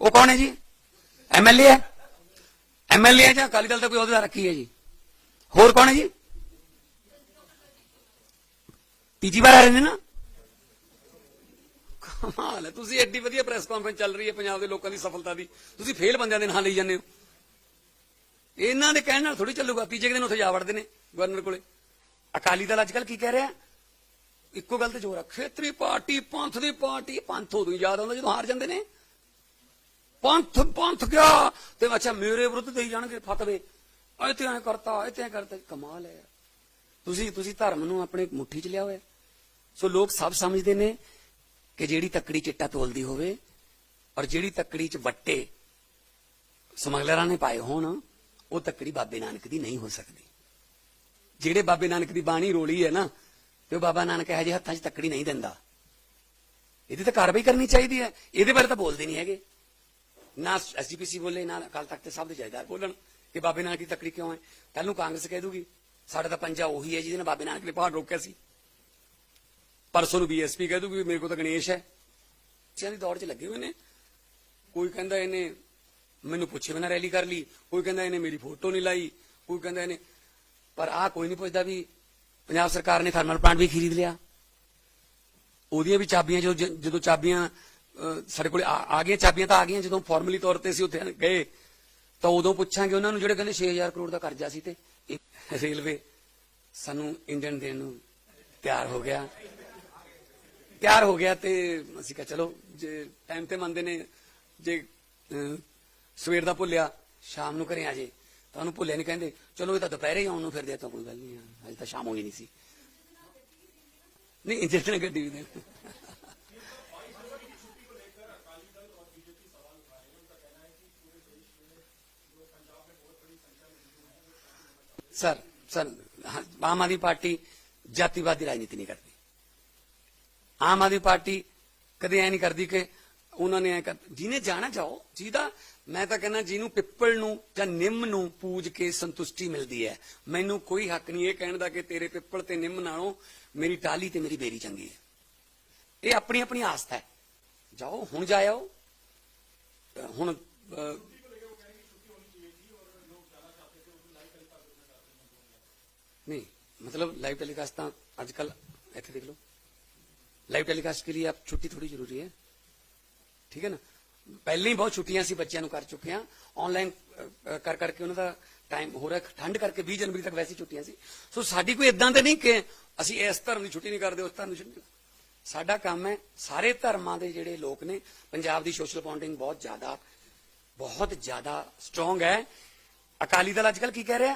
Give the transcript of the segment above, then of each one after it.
ਉਹ ਕੌਣ ਹੈ ਜੀ? ਐਮਐਲਏ ਹੈ? ਐਮਐਲਏ ਹੈ ਜਾਂ ਅਕਾਲੀ ਦਲ ਦਾ ਕੋਈ ਅਹੁਦਾ ਰੱਖੀ ਹੈ ਜੀ? ਹੋਰ ਕੌਣ ਹੈ ਜੀ? ਤੀਜੀ ਵਾਰ ਆ ਰਹੇ ਨੇ ਨਾ? ਕਮਾਲ ਹੈ, ਤੁਸੀਂ ਐਡੀ ਵਧੀਆ ਪ੍ਰੈਸ ਕਾਨਫਰੰਸ ਚੱਲ ਰਹੀ ਹੈ ਪੰਜਾਬ ਦੇ ਲੋਕਾਂ ਦੀ ਸਫਲਤਾ ਦੀ। ਤੁਸੀਂ ਫੇਲ ਬੰਦਿਆਂ ਦੇ ਨਾਂ ਲਈ ਜਾਂਦੇ ਹੋ। ਇਹਨਾਂ ਦੇ ਕਹਿਣ ਨਾਲ ਥੋੜੀ ਚੱਲੂਗਾ, ਤੀਜੇ ਕੁ ਦਿਨ ਉੱਥੇ ਜਾ ਵੜਦੇ ਨੇ ਗਵਰਨਰ ਕੋਲੇ। ਅਕਾਲੀ ਦਲ ਅੱਜ ਕੱਲ ਕੀ ਕਹਿ ਰਿਹਾ? ਇੱਕੋ ਗੱਲ ਤੇ ਜ਼ੋਰ ਆ, ਖੇਤਰੀ ਪਾਰਟੀ, ਪੰਥ ਦੀ ਪਾਰਟੀ, ਪੰਥ ਉਦੋਂ ਯਾਦ ਆਉਂਦਾ ਜਦੋਂ ਹਾਰ ਜਾਂਦੇ ਨੇ। ਪੰਥ ਪੰਥ ਗਿਆ ਤੇ ਅੱਛਾ ਮੇਰੇ ਵਿਰੁੱਧ ਦੇਈ ਜਾਣਗੇ ਫਤਵੇ। ਇੱਥੇ ਐ ਕਰਤਾ ਇੱਥੇ ਐ ਕਰਤਾ, ਕਮਾਲ ਹੈ। ਤੁਸੀਂ ਤੁਸੀਂ ਧਰਮ ਨੂੰ ਆਪਣੇ ਮੁੱਠੀ 'ਚ ਲਿਆ ਹੋਇਆ। ਸੋ ਲੋਕ ਸਭ ਸਮਝਦੇ ਨੇ ਕਿ ਜਿਹੜੀ ਤੱਕੜੀ ਚਿੱਟਾ ਤੋਲਦੀ ਹੋਵੇ ਔਰ ਜਿਹੜੀ ਤੱਕੜੀ 'ਚ ਵੱਟੇ ਸਮਗਲਰਾਂ ਨੇ ਪਾਏ ਹੋਣ, ਉਹ ਤੱਕੜੀ ਬਾਬੇ ਨਾਨਕ ਦੀ ਨਹੀਂ ਹੋ ਸਕਦੀ। ਜਿਹੜੇ ਬਾਬੇ ਨਾਨਕ ਦੀ ਬਾਣੀ ਰੋਲੀ ਹੈ ਨਾ, ਤੇ ਉਹ ਬਾਬਾ ਨਾਨਕ ਇਹੋ ਜਿਹੇ ਹੱਥਾਂ 'ਚ ਤੱਕੜੀ ਨਹੀਂ ਦਿੰਦਾ। ਇਹਦੀ ਤਾਂ ਕਾਰਵਾਈ ਕਰਨੀ ਚਾਹੀਦੀ ਹੈ। ਇਹਦੇ ਬਾਰੇ ਤਾਂ ਬੋਲਦੇ ਨਹੀਂ ਹੈਗੇ। ਨਾ ਐਸਜੀਪੀਸੀ ਬੋਲੇ, ਨਾ ਅਕਾਲ ਤਖਤ ਦੇ ਸਭ ਦੇ ਜਾਇਦਾਰ ਬੋਲਣ ਕਿ ਬਾਬੇ ਨਾਨਕ ਦੀ ਤੱਕੜੀ ਕਿਉਂ ਹੈ? ਕੱਲ ਨੂੰ ਕਾਂਗਰਸ ਕਹਿ ਦੂਗੀ, ਸਾਡਾ ਤਾਂ ਪੰਜਾ ਉਹੀ ਹੈ ਜਿਹਦੇ ਨੇ ਬਾਬੇ ਨਾਨਕ ਨੇ ਪਹਾੜ ਰੋਕਿਆ ਸੀ। ਪਰਸੋਂ ਨੂੰ ਬੀਐਸਪੀ ਕਹਿ ਦੂਗੀ ਮੇਰੇ ਕੋਲ ਤਾਂ ਗਣੇਸ਼ ਹੈ। ਬੱਚਿਆਂ ਦੀ ਦੌੜ 'ਚ ਲੱਗੇ ਹੋਏ ਨੇ। ਕੋਈ ਕਹਿੰਦਾ ਇਹਨੇ ਮੈਨੂੰ ਪੁੱਛੇ ਬਿਨਾਂ ਰੈਲੀ ਕਰ ਲਈ, ਕੋਈ ਕਹਿੰਦਾ ਇਹਨੇ ਮੇਰੀ ਫੋਟੋ ਨਹੀਂ ਲਾਈ, ਕੋਈ ਕਹਿੰਦਾ ਇਹਨੇ ਪਰ ਆਹ ਕੋਈ ਨਹੀਂ ਪੁੱਛਦਾ ਵੀ ਪੰਜਾਬ ਸਰਕਾਰ ਨੇ ਥਰਮਲ ਪਲਾਂਟ ਵੀ ਖਰੀਦ ਲਿਆ। ਉਹਦੀਆਂ ਵੀ ਚਾਬੀਆਂ ਜਦੋਂ ਜਦੋਂ ਚਾਬੀਆਂ ਸਾਡੇ ਕੋਲ ਆ ਆ ਗਈਆਂ ਚਾਬੀਆਂ ਤਾਂ ਆ ਗਈਆਂ, ਜਦੋਂ ਫਾਰਮਲੀ ਤੌਰ ਤੇ ਅਸੀਂ ਉੱਥੇ ਗਏ, ਤਾਂ ਉਦੋਂ ਪੁੱਛਾਂਗੇ ਉਹਨਾਂ ਨੂੰ ਜਿਹੜੇ ਕਹਿੰਦੇ 6000 ਕਰੋੜ ਦਾ ਕਰਜ਼ਾ ਸੀ ਤੇ ਰੇਲਵੇ ਸਾਨੂੰ ਇੰਡੀਅਨ ਦੇਣ ਨੂੰ ਤਿਆਰ ਹੋ ਗਿਆ। ਤਿਆਰ ਹੋ ਗਿਆ ਤੇ ਅਸੀਂ ਕਿਹਾ, ਚਲੋ, ਜੇ ਟਾਈਮ ਤੇ ਮੰਨਦੇ ਨੇ, ਜੇ ਸਵੇਰ ਦਾ ਭੁੱਲਿਆ, ਸ਼ਾਮ ਨੂੰ ਘਰੇ ਆ ਜੇ, ਤਾਂ ਉਹਨੂੰ ਭੁੱਲਿਆ ਨਹੀਂ ਕਹਿੰਦੇ, ਚਲੋ, ਇਹ ਤਾਂ ਦੁਪਹਿਰੇ ਹੀ ਆਉਣ ਨੂੰ ਫਿਰਦੇ ਤਾਂ ਕੋਈ ਗੱਲ ਨਹੀਂ ਅਜੇ ਤਾਂ ਸ਼ਾਮ ਹੋਈ ਨਹੀਂ ਸੀ। ਨਹੀਂ ਇੰਜਨ ਗੱਡੀ ਵੀ ਦੇ। ਸਰ ਸਰ ਹਾਂ, ਆਮ ਆਦਮੀ ਪਾਰਟੀ ਜਾਤੀਵਾਦੀ ਰਾਜਨੀਤੀ ਨਹੀਂ ਕਰਦੀ ਆਮ ਆਦਮੀ ਪਾਰਟੀ ਕਦੇ ਐ ਨਹੀਂ ਕਰਦੀ ਕਿ ਉਹਨਾਂ ਨੇ ਐ ਕਰ ਜਿਹਨੇ ਜਾਣਾ ਜਾਓ ਜਿਹਦਾ ਮੈਂ ਤਾਂ ਕਹਿੰਦਾ ਜਿਹਨੂੰ ਪਿੱਪਲ ਨੂੰ ਜਾਂ ਨਿੰਮ ਨੂੰ ਪੂਜ ਕੇ ਸੰਤੁਸ਼ਟੀ ਮਿਲਦੀ ਹੈ ਮੈਨੂੰ ਕੋਈ ਹੱਕ ਨਹੀਂ ਇਹ ਕਹਿਣ ਦਾ ਕਿ ਤੇਰੇ ਪਿੱਪਲ ਤੇ ਨਿੰਮ ਨਾਲੋਂ ਮੇਰੀ ਟਾਲੀ ਤੇ ਮੇਰੀ ਬੇਰੀ ਚੰਗੀ ਹੈ ਇਹ ਆਪਣੀ ਆਪਣੀ ਆਸਥਾ ਹੈ ਜਾਓ ਹੁਣ ਜਾਇਓ ਹੁਣ नहीं मतलब लाइव टेलीकास्ट ਤਾਂ आजकल ऐसे देख लो ਲਾਈਵ ਟੈਲੀਕਾਸਟ के लिए आप छुट्टी थोड़ी जरूरी है ਠੀਕ ਹੈ ਨਾ ਪਹਿਲਾਂ ਹੀ ਬਹੁਤ ਛੁੱਟੀਆਂ ਸੀ ਬੱਚਿਆਂ ਨੂੰ ਕਰ ਚੁੱਕੇ ਆ ਆਨਲਾਈਨ ਕਰ ਕਰਕੇ ਉਹਨਾਂ ਦਾ ਟਾਈਮ ਹੋ ਰਿਹਾ ਠੰਡ ਕਰਕੇ 20 ਜਨਵਰੀ ਤੱਕ ਵੈਸੀ ਛੁੱਟੀਆਂ ਸੀ ਸੋ ਸਾਡੀ ਕੋਈ ਇਦਾਂ ਤੇ ਨਹੀਂ ਕਿ ਅਸੀਂ ਇਸ ਧਰਮ ਦੀ ਛੁੱਟੀ ਨਹੀਂ ਕਰਦੇ ਉਸ ਧਰਮ ਦੀ ਛੁੱਟੀ ਨਹੀਂ ਕਰਦੇ। ਸਾਡਾ ਕੰਮ ਹੈ ਸਾਰੇ ਧਰਮਾਂ ਦੇ ਜਿਹੜੇ ਲੋਕ ਨੇ ਪੰਜਾਬ ਦੀ ਸੋਸ਼ਲ ਬੌਂਡਿੰਗ ਬਹੁਤ ਜ਼ਿਆਦਾ ਬਹੁਤ ਜ਼ਿਆਦਾ ਸਟਰੋਂਗ ਹੈ ਅਕਾਲੀ ਦਲ ਅੱਜਕੱਲ ਕੀ ਕਹਿ ਰਿਹਾ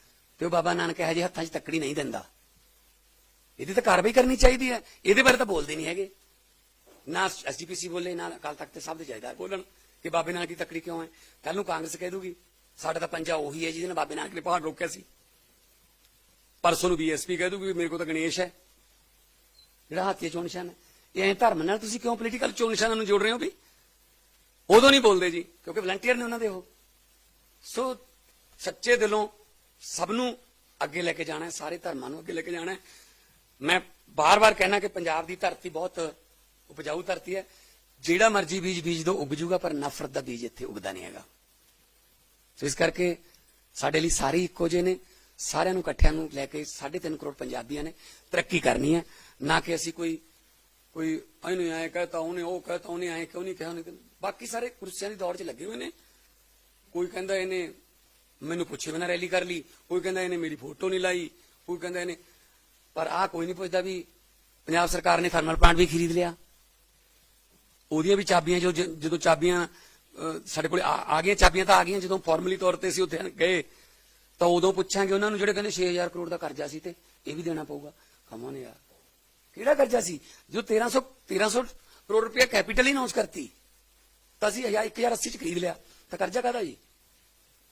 ਤੇ ਉਹ ਬਾਬਾ ਨਾਨਕ ਇਹੋ ਜਿਹੇ ਹੱਥਾਂ 'ਚ ਤੱਕੜੀ ਨਹੀਂ ਦਿੰਦਾ। ਇਹਦੀ ਤਾਂ ਕਾਰਵਾਈ ਕਰਨੀ ਚਾਹੀਦੀ ਹੈ। ਇਹਦੇ ਬਾਰੇ ਤਾਂ ਬੋਲਦੇ ਨਹੀਂ ਹੈਗੇ। ਨਾ ਐਸਜੀਪੀਸੀ ਬੋਲੇ, ਨਾ ਅਕਾਲ ਤਖਤ ਸਾਹਿਬ ਦੇ ਜਾਇਦਾਰ ਬੋਲਣ ਕਿ ਬਾਬੇ ਨਾਨਕ ਦੀ ਤੱਕੜੀ ਕਿਉਂ ਹੈ। ਕੱਲ ਨੂੰ ਕਾਂਗਰਸ ਕਹਿ ਦੂਗੀ, ਸਾਡਾ ਤਾਂ ਪੰਜਾ ਉਹੀ ਹੈ ਜਿਹਦੇ ਨਾਲ ਬਾਬੇ ਨਾਨਕ ਨੇ ਪਹਾੜ ਰੋਕਿਆ ਸੀ। ਪਰਸੋਂ ਨੂੰ ਬੀਐਸਪੀ ਕਹਿ ਦੂਗੀ ਵੀ ਮੇਰੇ ਕੋਲ ਤਾਂ ਗਣੇਸ਼ ਹੈ। ਜਿਹੜਾ ਹਾਥੀ ਚੋਣ ਨਿਸ਼ਾਨ ਹੈ। ਇਹ ਐਂ ਧਰਮ ਨਾਲ ਤੁਸੀਂ ਕਿਉਂ ਪੋਲੀਟੀਕਲ ਚੋਣ ਨਿਸ਼ਾਨਾਂ ਨੂੰ ਜੋੜ ਰਹੇ ਹੋ ਵੀ? ਉਦੋਂ ਨਹੀਂ ਬੋਲਦੇ ਜੀ, ਕਿਉਂਕਿ ਵਲੰਟੀਅਰ ਨੇ ਉਹਨਾਂ ਦੇ ਉਹ। ਸੋ ਸੱਚੇ ਦਿਲੋਂ ਸਭ ਨੂੰ ਅੱਗੇ ਲੈ ਕੇ ਜਾਣਾ ਹੈ, ਸਾਰੇ ਧਰਮਾਂ ਨੂੰ ਅੱਗੇ ਲੈ ਕੇ ਜਾਣਾ ਹੈ। ਮੈਂ ਬਾਰ-ਬਾਰ ਕਹਿਣਾ ਕਿ ਪੰਜਾਬ ਦੀ ਧਰਤੀ ਬਹੁਤ ਉਪਜਾਊ ਧਰਤੀ ਹੈ। ਜਿਹੜਾ ਮਰਜ਼ੀ ਬੀਜ ਬੀਜ ਦੋ, ਉੱਗ ਜੂਗਾ, ਪਰ ਨਫ਼ਰਤ ਦਾ ਬੀਜ ਇੱਥੇ ਉੱਗਦਾ ਨਹੀਂ ਹੈਗਾ। ਸੋ ਇਸ ਕਰਕੇ ਸਾਡੇ ਲਈ ਸਾਰੇ ਇੱਕੋ ਜਿਹੇ ਨੇ। ਸਾਰਿਆਂ ਨੂੰ, ਇਕੱਠਿਆਂ ਨੂੰ ਲੈ ਕੇ 3.5 ਕਰੋੜ ਪੰਜਾਬੀਆਂ ਨੇ ਤਰੱਕੀ ਕਰਨੀ ਹੈ। ਨਾ ਕਿ ਅਸੀਂ ਕੋਈ ਕੋਈ ਇਹਨੂੰ ਆਏ ਕਹਤਾ ਉਹਨੇ, ਉਹ ਕਹਤਾ ਉਹਨੇ, ਆਏ ਕਿਉਂ ਨਹੀਂ ਕਿਹਾ ਉਹਨੇ। ਬਾਕੀ ਸਾਰੇ ਕੁਰਸੀਆਂ ਦੀ ਦੌੜ 'ਚ ਲੱਗੇ ਹੋਏ ਨੇ। ਕੋਈ ਕਹਿੰਦਾ ਇਹਨੇ ਮੈਨੂੰ ਪੁੱਛੇ ਬਿਨਾਂ ਰੈਲੀ ਕਰ ਲਈ। ਕੋਈ ਕਹਿੰਦਾ ਇਹਨੇ ਮੇਰੀ ਫੋਟੋ ਨਹੀਂ ਲਾਈ, ਕੋਈ ਕਹਿੰਦਾ ਇਹਨੇ ਪਰ ਆਹ ਕੋਈ ਨਹੀਂ ਪੁੱਛਦਾ ਵੀ ਪੰਜਾਬ ਸਰਕਾਰ ਨੇ ਥਰਮਲ ਪਲਾਂਟ ਵੀ ਖਰੀਦ ਲਿਆ। ਉਹਦੀਆਂ ਵੀ ਚਾਬੀਆਂ ਜੋ ਜਦੋਂ ਚਾਬੀਆਂ ਸਾਡੇ ਕੋਲ ਆ ਗਈਆਂ, ਚਾਬੀਆਂ ਤਾਂ ਆ ਗਈਆਂ। ਜਦੋਂ ਫਾਰਮਲੀ ਤੌਰ ਤੇ ਅਸੀਂ ਉੱਥੇ ਗਏ, ਤਾਂ ਉਦੋਂ ਪੁੱਛਾਂਗੇ ਉਹਨਾਂ ਨੂੰ ਜਿਹੜੇ ਕਹਿੰਦੇ 6000 ਕਰੋੜ ਦਾ ਕਰਜ਼ਾ ਸੀ ਤੇ ਇਹ ਵੀ ਦੇਣਾ ਪਊਗਾ। ਕਮਾਨ ਯਾਰ। ਕਿਹੜਾ ਕਰਜ਼ਾ ਸੀ? ਜੋ 1300 1300 ਕਰੋੜ ਰੁਪਏ ਕੈਪੀਟਲ ਹੀ ਅਨਾਉਂਸ ਕਰਤੀ। ਤਾਂ ਅਸੀਂ 1080 ਚ ਖਰੀਦ ਲਿਆ। ਤਾਂ ਕਰਜ਼ਾ ਕਾਹਦਾ ਜੀ?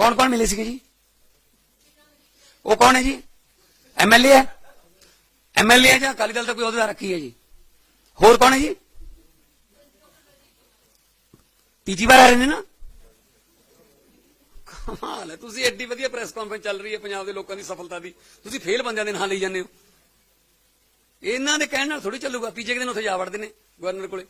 ਕੌਣ ਕੌਣ ਮਿਲੇ ਸੀਗੇ ਜੀ? ਉਹ ਕੌਣ ਹੈ ਜੀ? ਐਮਐਲਏ ਹੈ? ਐਮਐਲਏ ਹੈ ਜਾਂ ਅਕਾਲੀ ਦਲ ਦਾ ਕੋਈ ਅਹੁਦਾ ਰੱਖੀ ਹੈ ਜੀ? ਹੋਰ ਕੌਣ ਹੈ ਜੀ? ਤੀਜੀ ਵਾਰ ਆ ਰਹੇ ਨੇ ਨਾ? ਕਮਾਲ ਹੈ, ਤੁਸੀਂ ਐਡੀ ਵਧੀਆ ਪ੍ਰੈਸ ਕਾਨਫਰੰਸ ਚੱਲ ਰਹੀ ਹੈ ਪੰਜਾਬ ਦੇ ਲੋਕਾਂ ਦੀ ਸਫਲਤਾ ਦੀ। ਤੁਸੀਂ ਫੇਲ ਬੰਦਿਆਂ ਦੇ ਨਾਂ ਲਈ ਜਾਂਦੇ ਹੋ। ਇਹਨਾਂ ਦੇ ਕਹਿਣ ਨਾਲ ਥੋੜੀ ਚੱਲੂਗਾ ਤੀਜੇ ਕੁ ਦਿਨ ਉੱਥੇ ਜਾ ਵੜਦੇ ਨੇ ਗਵਰਨਰ ਕੋਲੇ।